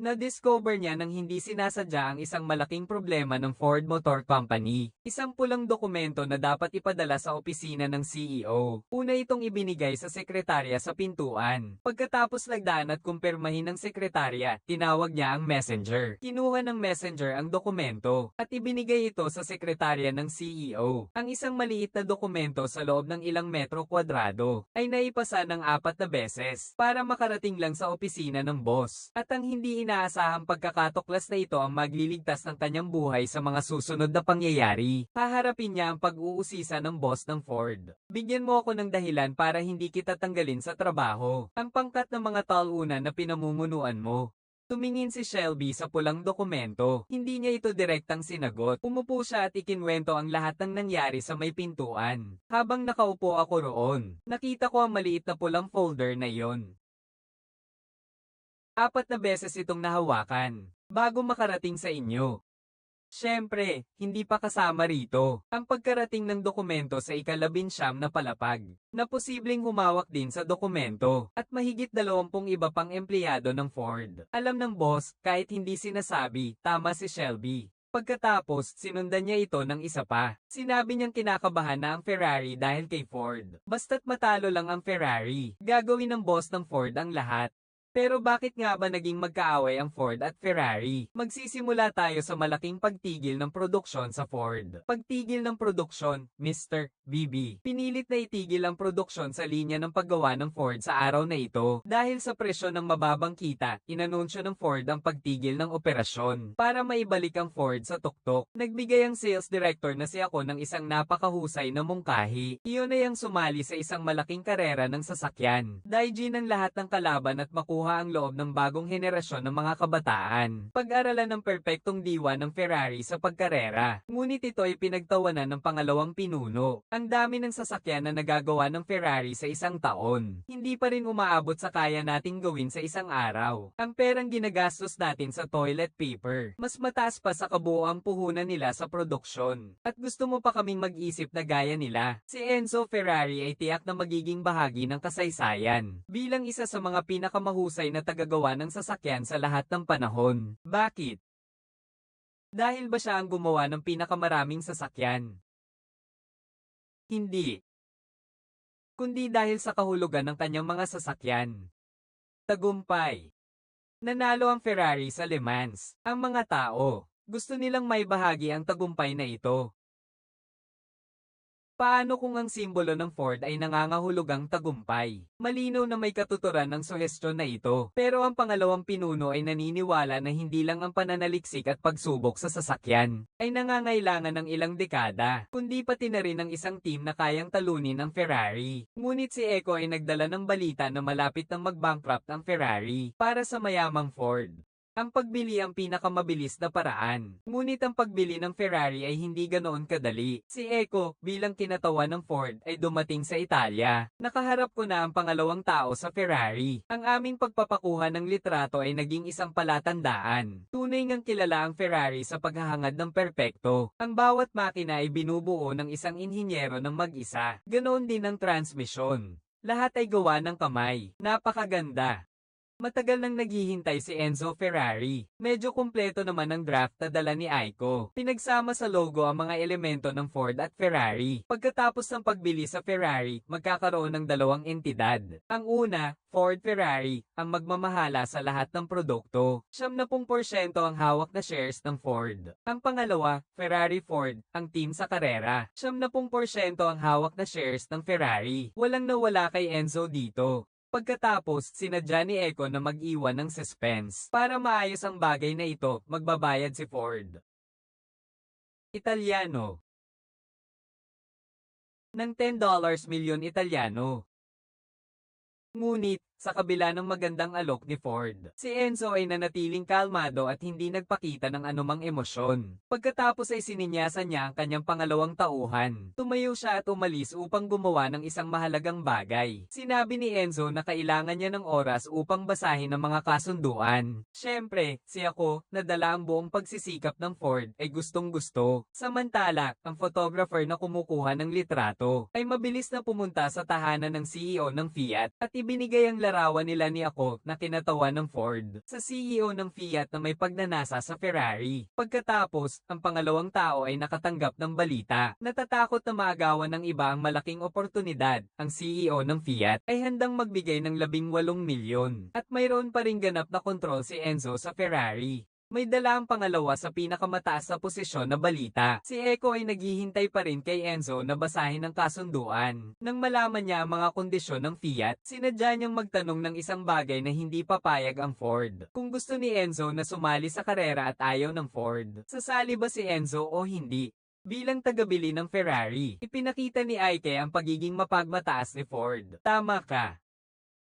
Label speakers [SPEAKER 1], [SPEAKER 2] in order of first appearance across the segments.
[SPEAKER 1] Na-discover niya nang hindi sinasadya ang isang malaking problema ng Ford Motor Company. Isang pulang dokumento na dapat ipadala sa opisina ng CEO. Una itong ibinigay sa sekretarya sa pintuan. Pagkatapos lagdaan at kumpirmahin ng sekretarya, tinawag niya ang messenger. Kinuha ng messenger ang dokumento at ibinigay ito sa sekretarya ng CEO. Ang isang maliit na dokumento sa loob ng ilang metro kwadrado ay naipasa ng apat na beses para makarating lang sa opisina ng boss. At ang hindi inaasahang pagkakatuklas na ito ang magliligtas ng kanyang buhay sa mga susunod na pangyayari. Haharapin niya ang pag-uusisa ng boss ng Ford. Bigyan mo ako ng dahilan para hindi kita tanggalin sa trabaho. Ang pangkat ng mga talunan na pinamumunuan mo. Tumingin si Shelby sa pulang dokumento. Hindi niya ito direktang sinagot. Umupo siya at ikinwento ang lahat ng nangyari sa may pintuan. Habang nakaupo ako roon, nakita ko ang maliit na pulang folder na iyon. Apat na beses itong nahawakan, bago makarating sa inyo. Siyempre, hindi pa kasama rito ang pagkarating ng dokumento sa ikalabinsyam na palapag, na posibleng humawak din sa dokumento, at mahigit dalawampung iba pang empleyado ng Ford. Alam ng boss, kahit hindi sinasabi, tama si Shelby. Pagkatapos, sinundan niya ito ng isa pa. Sinabi niyang kinakabahan na ang Ferrari dahil kay Ford. Basta't matalo lang ang Ferrari, gagawin ng boss ng Ford ang lahat. Pero bakit nga ba naging magkaaway ang Ford at Ferrari? Magsisimula tayo sa malaking pagtigil ng produksyon sa Ford. Pagtigil ng produksyon, Mr. BB. Pinilit na itigil ang produksyon sa linya ng paggawa ng Ford sa araw na ito. Dahil sa presyo ng mababang kita, inanunsyo ng Ford ang pagtigil ng operasyon para maibalik ang Ford sa tuktok. Nagbigay ang sales director na si ako ng isang napakahusay na mungkahi. Iyon ay ang sumali sa isang malaking karera ng sasakyan. Daiji ng lahat ng kalaban at makuha ang loob ng bagong henerasyon ng mga kabataan. Pag-aralan ng perpektong diwa ng Ferrari sa pagkarera. Ngunit ito ay pinagtawanan ng pangalawang pinuno. Ang dami ng sasakyan na nagagawa ng Ferrari sa isang taon. Hindi pa rin umaabot sa kaya nating gawin sa isang araw. Ang perang ginagastos natin sa toilet paper. Mas mataas pa sa kabuoang puhunan nila sa produksyon. At gusto mo pa kaming mag-isip na gaya nila. Si Enzo Ferrari ay tiyak na magiging bahagi ng kasaysayan. Bilang isa sa mga pinakamahusay na tagagawa ng sasakyan sa lahat ng panahon. Bakit? Dahil ba siya ang gumawa ng pinakamaraming sasakyan? Hindi. Kundi dahil sa kahulugan ng kanyang mga sasakyan. Tagumpay. Nanalo ang Ferrari sa Le Mans. Ang mga tao, gusto nilang may bahagi ang tagumpay na ito. Paano kung ang simbolo ng Ford ay nangangahulugang tagumpay? Malinaw na may katuturan ng suhestyon na ito. Pero ang pangalawang pinuno ay naniniwala na hindi lang ang pananaliksik at pagsubok sa sasakyan ay nangangailangan ng ilang dekada, kundi pati na rin ng isang team na kayang talunin ang Ferrari. Ngunit si Eco ay nagdala ng balita na malapit nang mag-bankrupt ang Ferrari para sa mayamang Ford. Ang pagbili ang pinakamabilis na paraan. Ngunit ang pagbili ng Ferrari ay hindi ganoon kadali. Si Eco, bilang kinatawan ng Ford, ay dumating sa Italia. Nakaharap ko na ang pangalawang tao sa Ferrari. Ang aming pagpapakuha ng litrato ay naging isang palatandaan. Tunay ngang kilala ang Ferrari sa paghahangad ng perpekto. Ang bawat makina ay binubuo ng isang inhinyero ng mag-isa. Ganoon din ang transmisyon. Lahat ay gawa ng kamay. Napakaganda. Matagal nang naghihintay si Enzo Ferrari. Medyo kumpleto naman ang draft na dala ni Aiko. Pinagsama sa logo ang mga elemento ng Ford at Ferrari. Pagkatapos ng pagbili sa Ferrari, magkakaroon ng dalawang entidad. Ang una, Ford Ferrari, ang magmamahala sa lahat ng produkto. 70% ang hawak na shares ng Ford. Ang pangalawa, Ferrari Ford, ang team sa karera. 70% ang hawak na shares ng Ferrari. Walang nawala kay Enzo dito. Pagkatapos, sinadya ni Eco na mag-iwan ng suspense. Para maayos ang bagay na ito, magbabayad si Ford. Italiano ng $10 milyon Italiano. Ngunit, sa kabila ng magandang alok ni Ford, si Enzo ay nanatiling kalmado at hindi nagpakita ng anumang emosyon. Pagkatapos ay sininyasan niya ang kanyang pangalawang tauhan. Tumayo siya at umalis upang gumawa ng isang mahalagang bagay. Sinabi ni Enzo na kailangan niya ng oras upang basahin ang mga kasunduan. Siyempre, si ako, nadala ang buong pagsisikap ng Ford, ay gustong gusto. Samantala, ang photographer na kumukuha ng litrato, ay mabilis na pumunta sa tahanan ng CEO ng Fiat at ibinigay ang larawan nila ni ako na kinatawan ng Ford sa CEO ng Fiat na may pagnanasa sa Ferrari. Pagkatapos, ang pangalawang tao ay nakatanggap ng balita. Natatakot na maagawan ng iba ang malaking oportunidad. Ang CEO ng Fiat ay handang magbigay ng 18 milyon. At mayroon pa rin ganap na kontrol si Enzo sa Ferrari. May dala ang pangalawa sa pinakamataas na posisyon na balita. Si Eko ay naghihintay pa rin kay Enzo na basahin ang kasunduan. Nang malaman niya ang mga kondisyon ng Fiat, sinadya niyang magtanong ng isang bagay na hindi papayag ang Ford. Kung gusto ni Enzo na sumali sa karera at ayaw ng Ford, sasali ba si Enzo o hindi? Bilang tagabili ng Ferrari, ipinakita ni Ike ang pagiging mapagmataas ni Ford. Tama ka.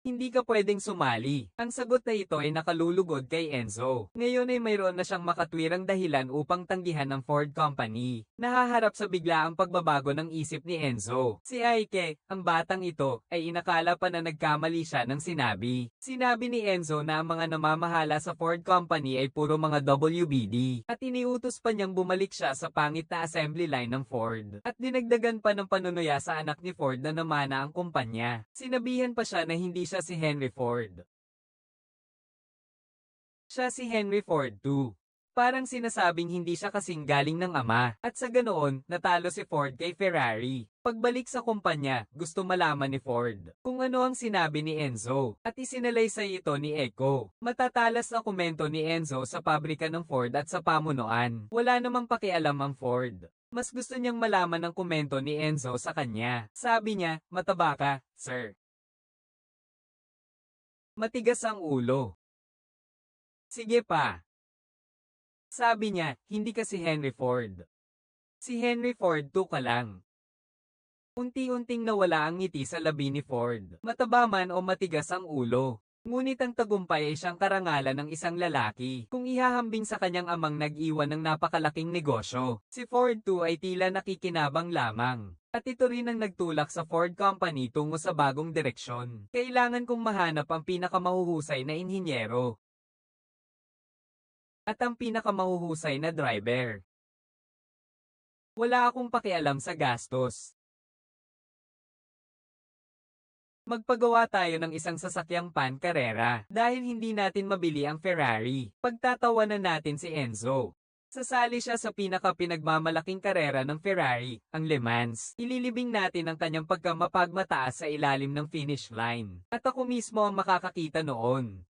[SPEAKER 1] Hindi ka pwedeng sumali. Ang sagot na ito ay nakalulugod kay Enzo. Ngayon ay mayroon na siyang makatwirang dahilan upang tanggihan ng Ford Company. Nahaharap sa biglaang pagbabago ng isip ni Enzo. Si Aike, ang batang ito, ay inakala pa na nagkamali siya ng sinabi. Sinabi ni Enzo na ang mga namamahala sa Ford Company ay puro mga WBD. At iniutos pa niyang bumalik siya sa pangit na assembly line ng Ford. At dinagdagan pa ng panunuya sa anak ni Ford na namana ang kumpanya. Sinabihan pa siya na hindi siya si Henry Ford. Siya si Henry Ford II. Parang sinasabing hindi siya kasing galing ng ama, at sa ganoon, natalo si Ford kay Ferrari. Pagbalik sa kumpanya, gusto malaman ni Ford kung ano ang sinabi ni Enzo, at isinalay sa ito ni Echo. Matatalas na komento ni Enzo sa pabrika ng Ford at sa pamunuan. Wala namang pakialam ang Ford. Mas gusto niyang malaman ang komento ni Enzo sa kanya. Sabi niya, mataba ka, sir. Matigas ang ulo. Sige pa. Sabi niya, hindi ka si Henry Ford. Si Henry Ford to ka lang. Unti-unting nawala ang ngiti sa labi ni Ford. Mataba man o matigas ang ulo. Ngunit ang tagumpay ay siyang karangalan ng isang lalaki. Kung ihahambing sa kanyang amang nag-iwan ng napakalaking negosyo, si Ford 2 ay tila nakikinabang lamang. At ito rin ang nagtulak sa Ford Company tungo sa bagong direksyon. Kailangan kong mahanap ang pinakamahuhusay na inhinyero. At ang pinakamahuhusay na driver. Wala akong pakialam sa gastos. Magpagawa tayo ng isang sasakyang pan karera dahil hindi natin mabili ang Ferrari. Pagtatawanan natin si Enzo. Sasali siya sa pinaka-pinagmamalaking karera ng Ferrari, ang Le Mans. Ililibing natin ang kanyang pagkamapagmataas sa ilalim ng finish line. At ako mismo ang makakakita noon.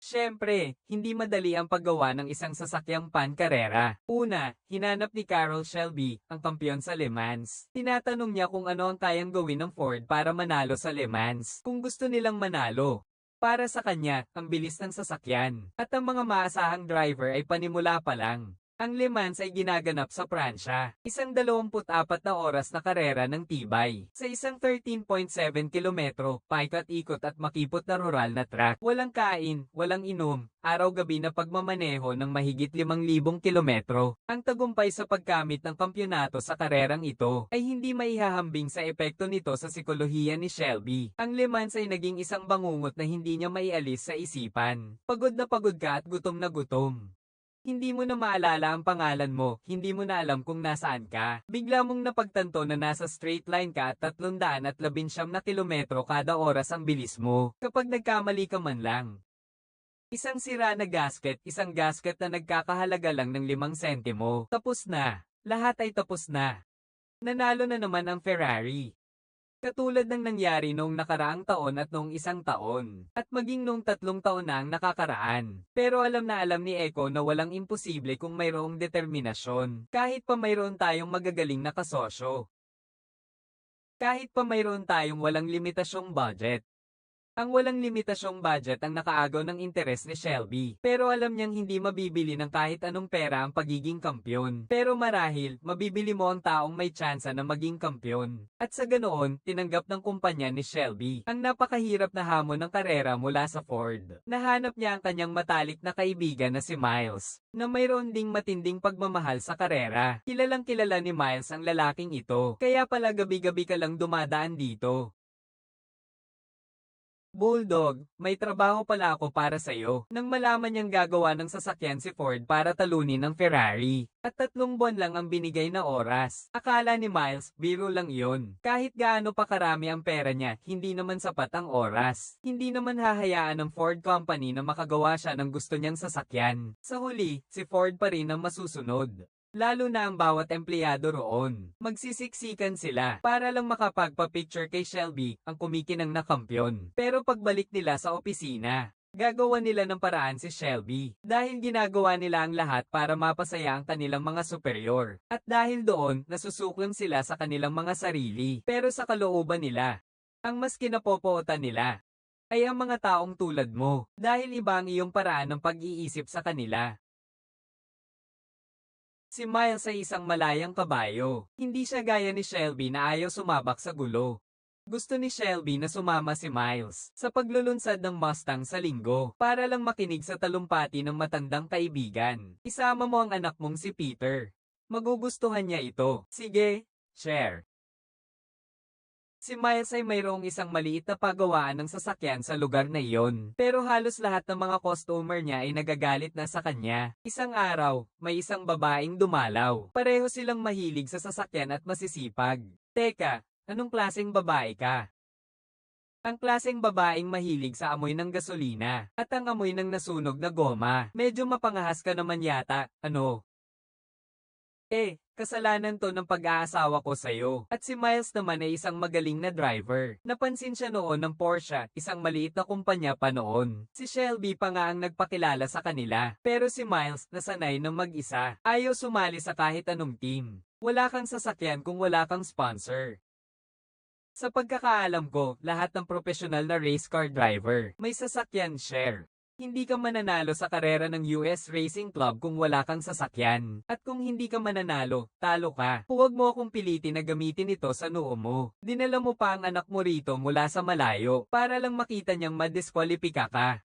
[SPEAKER 1] Siyempre, hindi madali ang paggawa ng isang sasakyang pan-karera. Una, hinanap ni Carroll Shelby, ang kampiyon sa Le Mans. Tinatanong niya kung ano ang kayang gawin ng Ford para manalo sa Le Mans. Kung gusto nilang manalo. Para sa kanya, ang bilis ng sasakyan. At ang mga maasahang driver ay panimula pa lang. Ang Le Mans ay ginaganap sa Pransya. Isang 24 na oras na karera ng tibay. Sa isang 13.7 kilometro, paikot-ikot at makipot na rural na track. Walang kain, walang inom, araw-gabi na pagmamaneho ng mahigit 5,000 kilometro. Ang tagumpay sa pagkamit ng kampyonato sa karerang ito ay hindi maihahambing sa epekto nito sa sikolohiya ni Shelby. Ang Le Mans ay naging isang bangungot na hindi niya maialis sa isipan. Pagod na pagod ka at gutom na gutom. Hindi mo na maalala ang pangalan mo, hindi mo na alam kung nasaan ka. Bigla mong napagtanto na nasa straight line ka at 319 na kilometro kada oras ang bilis mo, kapag nagkamali ka man lang. Isang sira na gasket, isang gasket na nagkakahalaga lang ng 5 sentimo. Tapos na. Lahat ay tapos na. Nanalo na naman ang Ferrari. Katulad ng nangyari noong nakaraang taon at noong isang taon, at maging noong tatlong taon na ang nakakaraan. Pero alam na alam ni Eko na walang imposible kung mayroong determinasyon, kahit pa mayroon tayong magagaling na kasosyo. Kahit pa mayroon tayong walang limitasyong budget. Ang walang limitasyong budget ang nakaagaw ng interes ni Shelby. Pero alam niyang hindi mabibili ng kahit anong pera ang pagiging kampyon. Pero marahil, mabibili mo ang taong may tsansa na maging kampyon. At sa ganoon, tinanggap ng kumpanya ni Shelby ang napakahirap na hamon ng karera mula sa Ford. Nahanap niya ang kanyang matalik na kaibigan na si Miles, na mayroon ding matinding pagmamahal sa karera. Kilalang kilala ni Miles ang lalaking ito, kaya pala gabi-gabi ka lang dumadaan dito. Bulldog, may trabaho pala ako para sa'yo. Nang malaman niyang gagawa ng sasakyan si Ford para talunin ng Ferrari. At tatlong buwan lang ang binigay na oras. Akala ni Miles, biro lang iyon. Kahit gaano pa karami ang pera niya, hindi naman sapat ang oras. Hindi naman hahayaan ng Ford Company na makagawa siya ng gusto niyang sasakyan. Sa huli, si Ford pa rin ang masusunod. Lalo na ang bawat empleyado roon. Magsisiksikan sila para lang makapagpa-picture kay Shelby ang kumikinang na kampyon. Pero pagbalik nila sa opisina, gagawa nila ng paraan si Shelby. Dahil ginagawa nila ang lahat para mapasaya ang kanilang mga superior. At dahil doon, nasusuklong sila sa kanilang mga sarili. Pero sa kalooban nila, ang mas kinapopootan nila ay ang mga taong tulad mo. Dahil iba ang iyong paraan ng pag-iisip sa kanila. Si Miles ay isang malayang kabayo. Hindi siya gaya ni Shelby na ayaw sumabak sa gulo. Gusto ni Shelby na sumama si Miles sa paglulunsad ng Mustang sa linggo para lang makinig sa talumpati ng matandang kaibigan. Isama mo ang anak mong si Peter. Magugustuhan niya ito. Sige, share. Si Miles ay mayroong isang maliit na pagawaan ng sasakyan sa lugar na iyon. Pero halos lahat ng mga customer niya ay nagagalit na sa kanya. Isang araw, may isang babaeng dumalaw. Pareho silang mahilig sa sasakyan at masisipag. Teka, anong klaseng babae ka? Ang klaseng babaeng mahilig sa amoy ng gasolina at ang amoy ng nasunog na goma. Medyo mapangahas ka naman yata, ano? Eh, kasalanan to ng pag-aasawa ko sa'yo. At si Miles naman ay isang magaling na driver. Napansin siya noon ng Porsche, isang maliit na kumpanya pa noon. Si Shelby pa nga ang nagpakilala sa kanila. Pero si Miles, nasanay ng mag-isa. Ayaw sumali sa kahit anong team. Wala kang sasakyan kung wala kang sponsor. Sa pagkakaalam ko, lahat ng profesional na race car driver, may sasakyan share. Hindi ka mananalo sa karera ng US Racing Club kung wala kang sasakyan. At kung hindi ka mananalo, talo ka. Huwag mo akong pilitin na gamitin ito sa noo mo. Dinala mo pa ang anak mo rito mula sa malayo para lang makita niyang madiskwalipika ka.